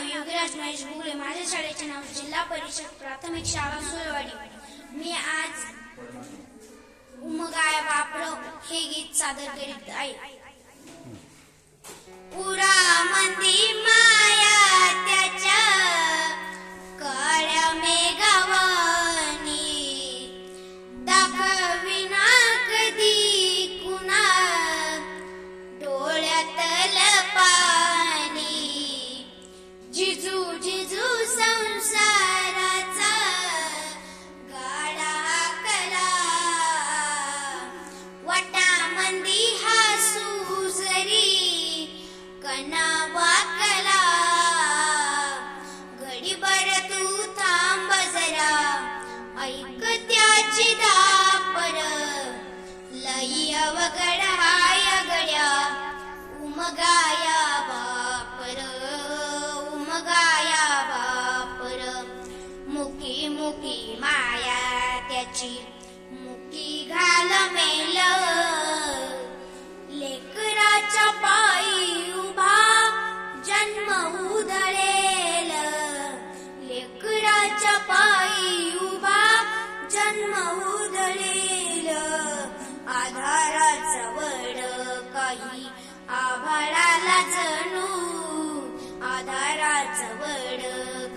नाव योगीराज महेश गुगले माझ्या शाळेचे नाव जिल्हा परिषद प्राथमिक शाळा सुळवाडी मी आज उमगाय बापरव हे गीत सादर करीत आहे. वटामंदी हसू जरी कना वाकला घडीभर तू थांब जरा ऐक त्याची दापर. लई अवघड हाय गड्या उमगाया बापर उमगाया बापर मुकी मुकी माया त्याची जन्म उदळेल. आधाराचा वड काही आभाळाला जणू. आधाराचा वड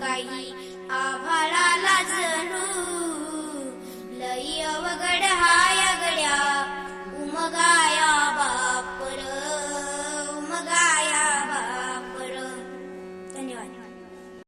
काही आभाळाला जणू. लई अवघड